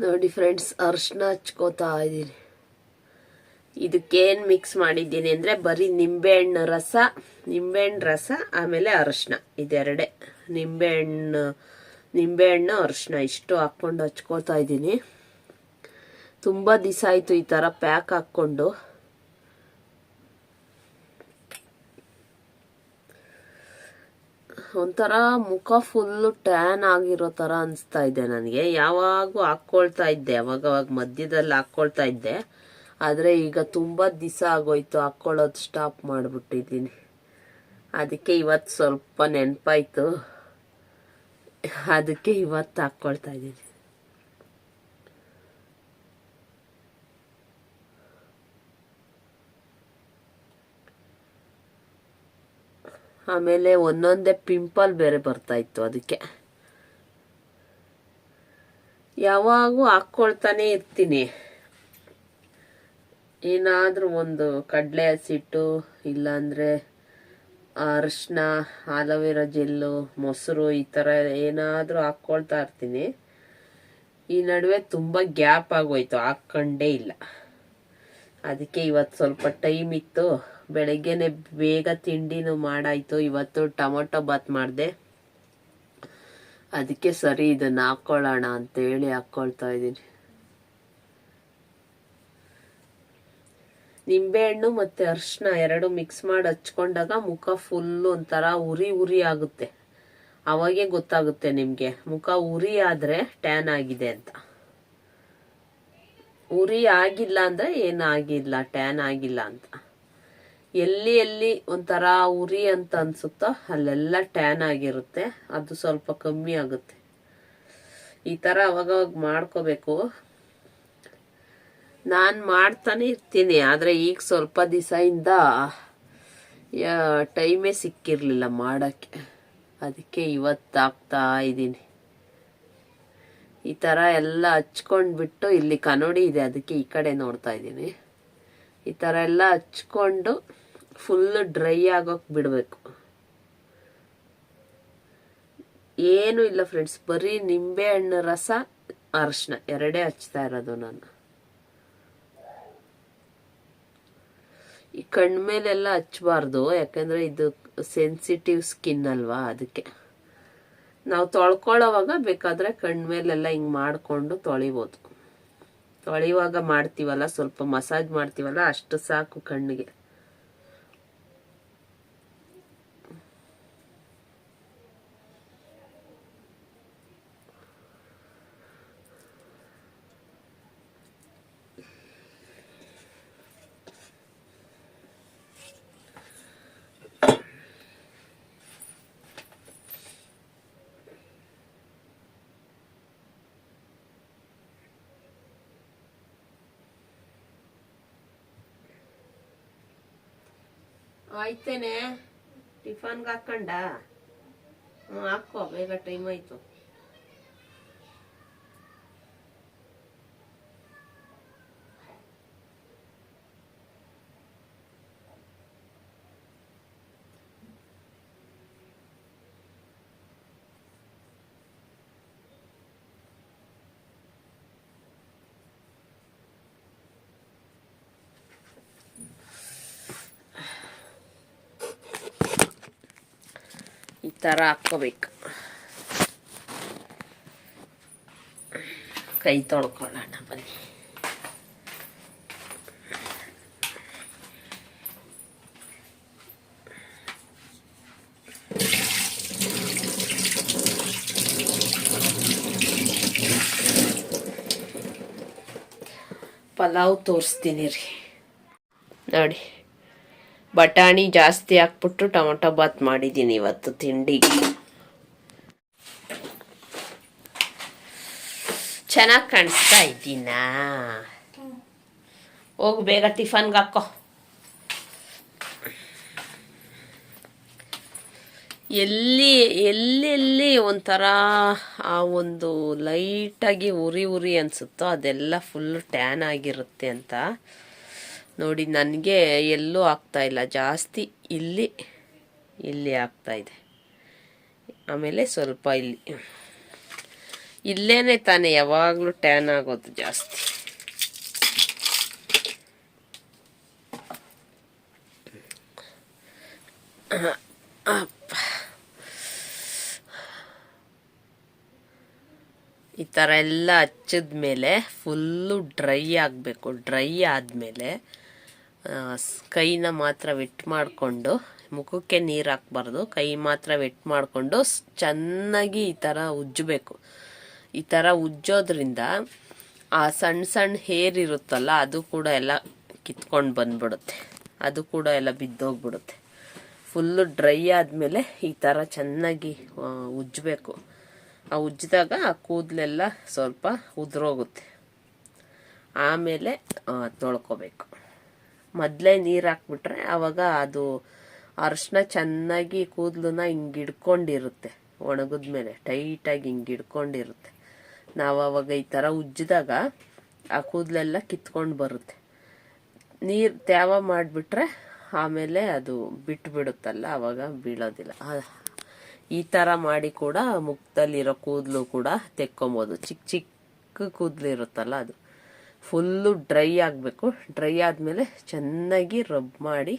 ನೋಡಿ ಫ್ರೆಂಡ್ಸ್ ಅರಿಶಿನ ಹಚ್ಕೋತಾ ಇದ್ದೀನಿ. ಇದಕ್ಕೇನು ಮಿಕ್ಸ್ ಮಾಡಿದ್ದೀನಿ ಅಂದರೆ ಬರೀ ನಿಂಬೆಹಣ್ಣು ರಸ ನಿಂಬೆಹಣ್ಣು ರಸ, ಆಮೇಲೆ ಅರಶಿನ ಇದೆರಡೇ. ನಿಂಬೆಹಣ್ಣು ನಿಂಬೆಹಣ್ಣು, ಅರಶಿನ ಇಷ್ಟು ಹಾಕ್ಕೊಂಡು ಹಚ್ಕೋತಾ ಇದ್ದೀನಿ. ತುಂಬ ದಿವಸ ಆಯಿತು ಈ ಥರ ಪ್ಯಾಕ್ ಹಾಕ್ಕೊಂಡು. ಒಂಥರ ಮುಖ ಫುಲ್ಲು ಟ್ಯಾನ್ ಆಗಿರೋ ಥರ ಅನಿಸ್ತಾ ಇದೆ ನನಗೆ. ಯಾವಾಗೂ ಹಾಕ್ಕೊಳ್ತಾ ಇದ್ದೆ ಅವಾಗವಾಗ ಮಧ್ಯದಲ್ಲಿ ಹಾಕ್ಕೊಳ್ತಾ ಇದ್ದೆ. ಆದರೆ ಈಗ ತುಂಬ ದಿವಸ ಆಗೋಯ್ತು, ಹಾಕ್ಕೊಳ್ಳೋದು ಸ್ಟಾಪ್ ಮಾಡಿಬಿಟ್ಟಿದ್ದೀನಿ. ಅದಕ್ಕೆ ಇವತ್ತು ಸ್ವಲ್ಪ ನೆನಪಾಯಿತು. ಅದಕ್ಕೆ ಇವತ್ತು ಹಾಕ್ಕೊಳ್ತಾ ಇದ್ದೀನಿ. ಆಮೇಲೆ ಒಂದೊಂದೇ ಪಿಂಪಲ್ ಬೇರೆ ಬರ್ತಾ ಇತ್ತು ಅದಕ್ಕೆ. ಯಾವಾಗೂ ಹಾಕ್ಕೊಳ್ತಾನೆ ಇರ್ತೀನಿ. ಏನಾದರೂ ಒಂದು ಕಡಲೆ ಹಸಿಟ್ಟು, ಇಲ್ಲಾಂದರೆ ಅರಿಶಿನ ಆಲೋವೆರಾ ಜೆಲ್ಲು, ಮೊಸರು ಈ ಥರ ಏನಾದರೂ ಹಾಕ್ಕೊಳ್ತಾ ಇರ್ತೀನಿ. ಈ ನಡುವೆ ತುಂಬ ಗ್ಯಾಪ್ ಆಗೋಯ್ತು, ಹಾಕ್ಕೊಂಡೇ ಇಲ್ಲ. ಅದಕ್ಕೆ ಇವತ್ತು ಸ್ವಲ್ಪ ಟೈಮ್ ಇತ್ತು. ಬೆಳಗ್ಗೆನೆ ಬೇಗ ತಿಂಡಿನೂ ಮಾಡಾಯ್ತು. ಇವತ್ತು ಟೊಮೊಟೊ ಬಾತ್ ಮಾಡಿದೆ. ಅದಕ್ಕೆ ಸರಿ ಇದನ್ನ ಹಾಕ್ಕೊಳ್ಳೋಣ ಅಂತೇಳಿ ಹಾಕ್ಕೊಳ್ತಾ ಇದ್ದೀನಿ. ನಿಂಬೆಹಣ್ಣು ಮತ್ತೆ ಅರಿಶಿನ ಎರಡು ಮಿಕ್ಸ್ ಮಾಡಿ ಹಚ್ಕೊಂಡಾಗ ಮುಖ ಫುಲ್ ಒಂಥರ ಉರಿ ಉರಿ ಆಗುತ್ತೆ. ಅವಾಗೇ ಗೊತ್ತಾಗುತ್ತೆ ನಿಮಗೆ. ಮುಖ ಉರಿ ಆದರೆ ಟ್ಯಾನ್ ಆಗಿದೆ ಅಂತ. ಉರಿ ಆಗಿಲ್ಲ ಅಂದರೆ ಏನಾಗಿಲ್ಲ ಟ್ಯಾನ್ ಆಗಿಲ್ಲ ಅಂತ. ಎಲ್ಲಿ ಎಲ್ಲಿ ಒಂಥರ ಉರಿ ಅಂತ ಅನಿಸುತ್ತೋ ಅಲ್ಲೆಲ್ಲ ಟ್ಯಾನ್ ಆಗಿರುತ್ತೆ, ಅದು ಸ್ವಲ್ಪ ಕಮ್ಮಿ ಆಗುತ್ತೆ. ಈ ಥರ ಅವಾಗವಾಗ ಮಾಡ್ಕೋಬೇಕು. ನಾನು ಮಾಡ್ತಾನೆ ಇರ್ತೀನಿ, ಆದರೆ ಈಗ ಸ್ವಲ್ಪ ದಿವಸದಿಂದ ಟೈಮೇ ಸಿಕ್ಕಿರಲಿಲ್ಲ ಮಾಡೋಕ್ಕೆ. ಅದಕ್ಕೆ ಇವತ್ತು ಹಾಕ್ತಾ ಇದ್ದೀನಿ ಈ ಥರ ಎಲ್ಲ ಹಚ್ಕೊಂಡ್ಬಿಟ್ಟು ಇಲ್ಲಿ ಕನ್ನಡಿ ಇದೆ ಅದಕ್ಕೆ ಈ ಕಡೆ ನೋಡ್ತಾ ಇದ್ದೀನಿ. ಈ ಥರ ಎಲ್ಲ ಹಚ್ಕೊಂಡು ಫುಲ್ ಡ್ರೈ ಆಗೋಕೆ ಬಿಡಬೇಕು. ಏನು ಇಲ್ಲ ಫ್ರೆಂಡ್ಸ್ ಬರೀ ನಿಂಬೆ ಹಣ್ಣು ರಸ, ಅರ್ಶನ ಎರಡೇ ಹಚ್ತಾ ಇರೋದು ನಾನು. ಈ ಕಣ್ಮೇಲೆಲ್ಲ ಹಚ್ಚಬಾರ್ದು ಯಾಕಂದ್ರೆ ಇದು ಸೆನ್ಸಿಟಿವ್ ಸ್ಕಿನ್ ಅಲ್ವಾ ಅದಕ್ಕೆ. ನಾವು ತೊಳ್ಕೊಳ್ಳೋವಾಗ ಬೇಕಾದ್ರೆ ಕಣ್ಮೇಲೆಲ್ಲ ಹಿಂಗೆ ಮಾಡಿಕೊಂಡು ತೊಳಿಬೋದು. ತೊಳೆಯುವಾಗ ಮಾಡ್ತೀವಲ್ಲ, ಸ್ವಲ್ಪ ಮಸಾಜ್ ಮಾಡ್ತೀವಲ್ಲ, ಅಷ್ಟು ಸಾಕು ಕಣ್ಣಿಗೆ. ಆಯ್ತೇನೆ. ಟಿಫನ್ಗೆ ಹಾಕೊಂಡ? ಹ್ಞೂ ಹಾಕೋ ಬೇಗ ಟೈಮ್ ಆಯ್ತು. ಥರ ಹಾಕ್ಕೋಬೇಕು. ಕೈ ತೊಳ್ಕೊಳ್ಳೋಣ ಬನ್ನಿ. ಪಲಾವ್ ತೋರಿಸ್ತೀನಿ ರೀ. ನೋಡಿ. ಬಟಾಣಿ ಜಾಸ್ತಿ ಹಾಕ್ಬಿಟ್ಟು ಟೊಮೊಟೊ ಬಾತ್ ಮಾಡಿದ್ದೀನಿ ಇವತ್ತು ತಿಂಡಿಗೆ. ಚೆನ್ನಾಗಿ ಕಾಣಿಸ್ತಾ ಇದ್ದೀನಾ? ಹೋಗಿ, ಬೇಗ ಟಿಫನ್ಗೆ ಹಾಕೋ. ಎಲ್ಲಿ, ಎಲ್ಲೆಲ್ಲಿ ಒಂಥರ ಆ ಒಂದು ಲೈಟಾಗಿ ಉರಿ ಉರಿ ಅನಿಸುತ್ತೋ ಅದೆಲ್ಲ ಫುಲ್ ಟ್ಯಾನ್ ಆಗಿರುತ್ತೆ ಅಂತ. ನೋಡಿ, ನನಗೆ ಎಲ್ಲೂ ಆಗ್ತಾ ಇಲ್ಲ. ಜಾಸ್ತಿ ಇಲ್ಲಿ ಇಲ್ಲಿ ಆಗ್ತಾ ಇದೆ. ಆಮೇಲೆ ಸ್ವಲ್ಪ ಇಲ್ಲಿ. ಇಲ್ಲೇ ತಾನೆ, ಯಾವಾಗಲೂ ಟ್ಯಾನ್ ಆಗೋದು ಜಾಸ್ತಿ. ಈ ಥರ ಎಲ್ಲ ಹಚ್ಚಿದ ಮೇಲೆ ಫುಲ್ಲು ಡ್ರೈ ಆಗಬೇಕು. ಡ್ರೈ ಆದಮೇಲೆ ಕೈನ ಮಾತ್ರ ವೆಟ್ ಮಾಡಿಕೊಂಡು, ಮುಖಕ್ಕೆ ನೀರು ಹಾಕ್ಬಾರ್ದು. ಕೈ ಮಾತ್ರ ವೆಟ್ ಮಾಡಿಕೊಂಡು ಚೆನ್ನಾಗಿ ಈ ಥರ ಉಜ್ಜಬೇಕು. ಈ ಥರ ಉಜ್ಜೋದ್ರಿಂದ ಆ ಸಣ್ಣ ಸಣ್ಣ ಹೇರ್ ಇರುತ್ತಲ್ಲ, ಅದು ಕೂಡ ಎಲ್ಲ ಕಿತ್ಕೊಂಡು ಬಂದ್ಬಿಡುತ್ತೆ. ಅದು ಕೂಡ ಎಲ್ಲ ಬಿದ್ದೋಗ್ಬಿಡುತ್ತೆ. ಫುಲ್ಲು ಡ್ರೈ ಆದಮೇಲೆ ಈ ಥರ ಚೆನ್ನಾಗಿ ಉಜ್ಜಬೇಕು. ಆ ಉಜ್ಜಿದಾಗ ಆ ಕೂದಲೆಲ್ಲ ಸ್ವಲ್ಪ ಉದುರೋಗುತ್ತೆ. ಆಮೇಲೆ ತೊಳ್ಕೊಬೇಕು. ಮೊದಲೇ ನೀರು ಹಾಕ್ಬಿಟ್ರೆ ಆವಾಗ ಅದು ಅರಿಶಿನ ಚೆನ್ನಾಗಿ ಕೂದಲನ್ನ ಹಿಂಗೆ ಹಿಡ್ಕೊಂಡಿರುತ್ತೆ, ಒಣಗಿದ್ಮೇಲೆ. ಟೈಟಾಗಿ ಹಿಂಗೆ ಹಿಡ್ಕೊಂಡಿರುತ್ತೆ. ನಾವು ಅವಾಗ ಈ ಥರ ಉಜ್ಜಿದಾಗ ಆ ಕೂದಲೆಲ್ಲ ಕಿತ್ಕೊಂಡು ಬರುತ್ತೆ. ನೀರು ತ್ಯಾವ ಮಾಡಿಬಿಟ್ರೆ ಆಮೇಲೆ ಅದು ಬಿಟ್ಟು ಬಿಡುತ್ತಲ್ಲ ಆವಾಗ ಬೀಳೋದಿಲ್ಲ ಈ ಥರ ಮಾಡಿ ಕೂಡ ಮುಖದಲ್ಲಿರೋ ಕೂದಲು ಕೂಡ ತೆಕ್ಕೊಬೋದು. ಚಿಕ್ಕ ಚಿಕ್ಕ ಕೂದಲು ಇರುತ್ತಲ್ಲ ಅದು. ಫುಲ್ಲು ಡ್ರೈ ಆಗಬೇಕು. ಡ್ರೈ ಆದಮೇಲೆ ಚೆನ್ನಾಗಿ ರಬ್ ಮಾಡಿ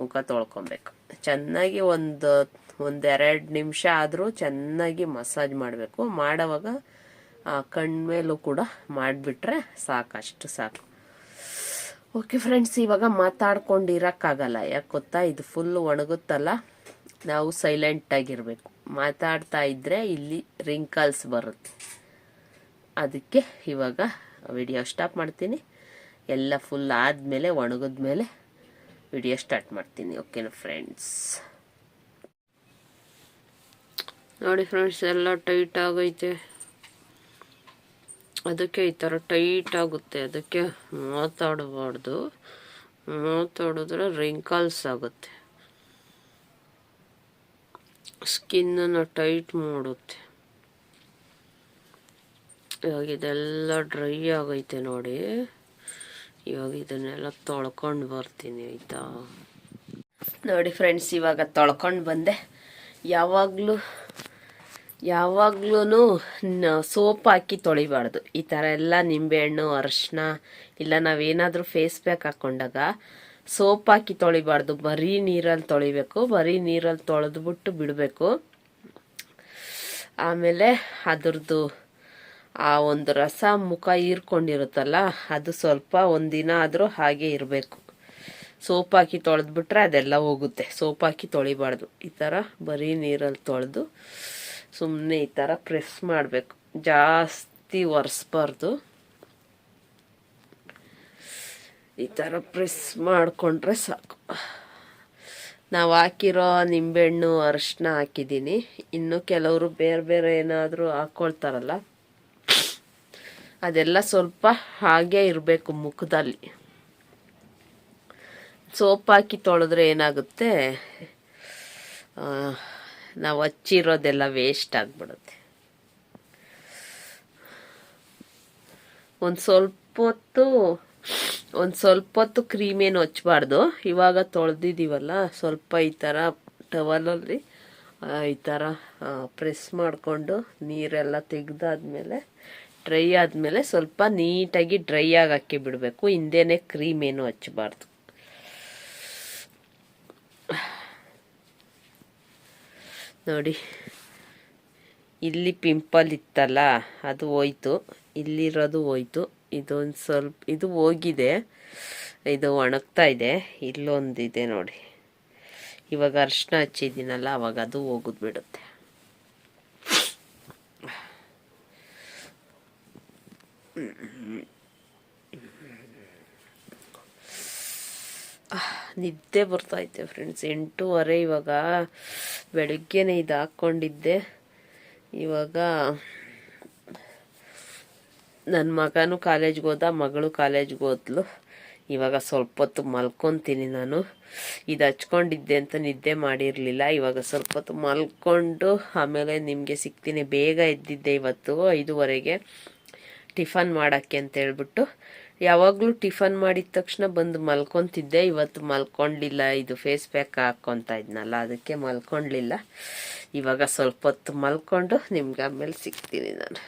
ಮುಖ ತೊಳ್ಕೊಬೇಕು. ಚೆನ್ನಾಗಿ ಒಂದು ಒಂದೆರಡು ನಿಮಿಷ ಆದರೂ ಚೆನ್ನಾಗಿ ಮಸಾಜ್ ಮಾಡಬೇಕು. ಮಾಡೋವಾಗ ಕಣ್ಮೇಲೂ ಕೂಡ ಮಾಡಿಬಿಟ್ರೆ ಸಾಕು ಅಷ್ಟು ಸಾಕು. ಓಕೆ ಫ್ರೆಂಡ್ಸ್, ಇವಾಗ ಮಾತಾಡ್ಕೊಂಡಿರೋಕ್ಕಾಗಲ್ಲ. ಯಾಕೆ ಗೊತ್ತಾ? ಇದು ಫುಲ್ಲು ಒಣಗುತ್ತಲ್ಲ. ನಾವು ಸೈಲೆಂಟಾಗಿರಬೇಕು ಮಾತಾಡ್ತಾ ಇದ್ರೆ ಇಲ್ಲಿ ರಿಂಕಲ್ಸ್ ಬರುತ್ತೆ. ಅದಕ್ಕೆ ಇವಾಗ ವಿಡಿಯೋ ಸ್ಟಾಪ್ ಮಾಡ್ತೀನಿ. ಎಲ್ಲ ಫುಲ್ ಆದಮೇಲೆ, ಒಣಗಿದ್ಮೇಲೆ ವಿಡಿಯೋ ಸ್ಟಾರ್ಟ್ ಮಾಡ್ತೀನಿ. ಓಕೆನಾ ಫ್ರೆಂಡ್ಸ್ ನೋಡಿ ಫ್ರೆಂಡ್ಸ್ ಎಲ್ಲ ಟೈಟ್ ಆಗೈತೆ. ಅದಕ್ಕೆ ಈ ಥರ ಟೈಟ್ ಆಗುತ್ತೆ. ಅದಕ್ಕೆ ಮಾತಾಡಬಾರ್ದು. ಮಾತಾಡಿದ್ರೆ ರಿಂಕಲ್ಸ್ ಆಗುತ್ತೆ. ಸ್ಕಿನ್ನನ್ನು ಟೈಟ್ ಮಾಡುತ್ತೆ. ಇವಾಗ ಇದೆಲ್ಲ ಡ್ರೈ ಆಗೈತೆ ನೋಡಿ. ಇವಾಗ ಇದನ್ನೆಲ್ಲ ತೊಳ್ಕೊಂಡು ಬರ್ತೀನಿ, ಆಯಿತಾ? ನೋಡಿ ಫ್ರೆಂಡ್ಸ್ ಇವಾಗ ತೊಳ್ಕೊಂಡು ಬಂದೆ. ಯಾವಾಗಲೂ ಯಾವಾಗ್ಲೂ ಸೋಪ್ ಹಾಕಿ ತೊಳಿಬಾರ್ದು. ಈ ಥರ ಎಲ್ಲ ನಿಂಬೆಹಣ್ಣು ಅರಶಿನ, ಇಲ್ಲ ನಾವೇನಾದರೂ ಫೇಸ್ ಪ್ಯಾಕ್ ಹಾಕ್ಕೊಂಡಾಗ ಸೋಪ್ ಹಾಕಿ ತೊಳಿಬಾರ್ದು. ಬರೀ ನೀರಲ್ಲಿ ತೊಳಿಬೇಕು, ಬರೀ ನೀರಲ್ಲಿ ತೊಳೆದ್ಬಿಟ್ಟು ಬಿಡಬೇಕು. ಆಮೇಲೆ ಅದ್ರದ್ದು ಆ ಒಂದು ರಸ ಮುಖ ಹೀರ್ಕೊಂಡಿರುತ್ತಲ್ಲ, ಅದು ಸ್ವಲ್ಪ ಒಂದಿನ ಆದರೂ ಹಾಗೆ ಇರಬೇಕು. ಸೋಪ್ ಹಾಕಿ ತೊಳೆದ್ಬಿಟ್ರೆ ಅದೆಲ್ಲ ಹೋಗುತ್ತೆ. ಸೋಪ್ ಹಾಕಿ ತೊಳಿಬಾರ್ದು. ಈ ಥರ ಬರೀ ನೀರಲ್ಲಿ ತೊಳೆದು ಸುಮ್ಮನೆ ಈ ಥರ ಪ್ರೆಸ್ ಮಾಡಬೇಕು. ಜಾಸ್ತಿ ಒರೆಸ್ಬಾರ್ದು. ಈ ಥರ ಪ್ರೆಸ್ ಮಾಡಿಕೊಂಡ್ರೆ ಸಾಕು. ನಾವು ಹಾಕಿರೋ ನಿಂಬೆಹಣ್ಣು ಅರಶಿನ ಹಾಕಿದ್ದೀನಿ. ಇನ್ನು ಕೆಲವರು ಬೇರೆ ಬೇರೆ ಏನಾದರೂ ಹಾಕ್ಕೊಳ್ತಾರಲ್ಲ ಅದೆಲ್ಲ ಸ್ವಲ್ಪ ಹಾಗೆ ಇರಬೇಕು ಮುಖದಲ್ಲಿ. ಸೋಪ್ ಹಾಕಿ ತೊಳೆದ್ರೆ ಏನಾಗುತ್ತೆ? ನಾವು ಹಚ್ಚಿರೋದೆಲ್ಲ ವೇಸ್ಟ್ ಆಗಿಬಿಡುತ್ತೆ. ಒಂದು ಸ್ವಲ್ಪ ಹೊತ್ತು ಒಂದು ಸ್ವಲ್ಪ ಹೊತ್ತು ಕ್ರೀಮೇನು ಹಚ್ಚಬಾರ್ದು ಇವಾಗ ತೊಳೆದಿದ್ದೀವಲ್ಲ ಸ್ವಲ್ಪ ಈ ಥರ ಟವಲಲ್ಲಿ ಈ ಥರ ಪ್ರೆಸ್ ಮಾಡಿಕೊಂಡು ನೀರೆಲ್ಲ ತೆಗ್ದಾದ್ಮೇಲೆ ಡ್ರೈ ಆದಮೇಲೆ ಸ್ವಲ್ಪ ನೀಟಾಗಿ ಡ್ರೈ ಆಗಿ ಹಾಕಿ ಬಿಡಬೇಕು. ಹಿಂದೆನೇ ಕ್ರೀಮ್ ಏನು ಹಚ್ಚಬಾರ್ದು. ನೋಡಿ, ಇಲ್ಲಿ ಪಿಂಪಲ್ ಇತ್ತಲ್ಲ, ಅದು ಹೋಯ್ತು. ಇಲ್ಲಿರೋದು ಹೋಯ್ತು. ಇದೊಂದು ಸ್ವಲ್ಪ, ಇದು ಹೋಗಿದೆ. ಇದು ಒಣಗ್ತಾ ಇದೆ. ಇಲ್ಲೊಂದಿದೆ ನೋಡಿ. ಇವಾಗ ಅರ್ಶಿನ ಹಚ್ಚಿದ್ದೀನಲ್ಲ, ಅವಾಗ ಅದು ಹೋಗೋದು ಬಿಡುತ್ತೆ. ನಿದ್ದೆ ಬರ್ತೈತೆ ಫ್ರೆಂಡ್ಸ್ ಎಂಟೂವರೆ ಇವಾಗ. ಬೆಳಗ್ಗೆನೇ ಇದು ಹಾಕ್ಕೊಂಡಿದ್ದೆ. ಇವಾಗ ನನ್ನ ಮಗನೂ ಕಾಲೇಜ್ಗೆ ಹೋದ, ಮಗಳು ಕಾಲೇಜ್ಗೆ ಹೋದ್ಲು. ಇವಾಗ ಸ್ವಲ್ಪ ಹೊತ್ತು ಮಲ್ಕೊತೀನಿ ನಾನು. ಇದು ಹಚ್ಕೊಂಡಿದ್ದೆ ಅಂತ ನಿದ್ದೆ ಮಾಡಿರಲಿಲ್ಲ. ಇವಾಗ ಸ್ವಲ್ಪ ಹೊತ್ತು ಮಲ್ಕೊಂಡು ಆಮೇಲೆ ನಿಮಗೆ ಸಿಗ್ತೀನಿ. ಬೇಗ ಎದ್ದಿದ್ದೆ ಇವತ್ತು ಐದುವರೆಗೆ. ಟಿಫನ್ ಮಾಡೋಕ್ಕೆ ಅಂತ ಹೇಳ್ಬಿಟ್ಟು ಯಾವಾಗಲೂ ಟಿಫನ್ ಮಾಡಿದ ತಕ್ಷಣ ಬಂದು ಮಲ್ಕೊತಿದ್ದೆ. ಇವತ್ತು ಮಲ್ಕೊಂಡಿಲ್ಲ. ಇದು ಫೇಸ್ ಪ್ಯಾಕ್ ಹಾಕ್ಕೊತಾ ಇದ್ನಲ್ಲ, ಅದಕ್ಕೆ ಮಲ್ಕೊಳ್ಲಿಲ್ಲ ಇವಾಗ ಸ್ವಲ್ಪ ಹೊತ್ತು ಮಲ್ಕೊಂಡು ನಿಮ್ಗೆ ಆಮೇಲೆ ಸಿಗ್ತೀನಿ ನಾನು.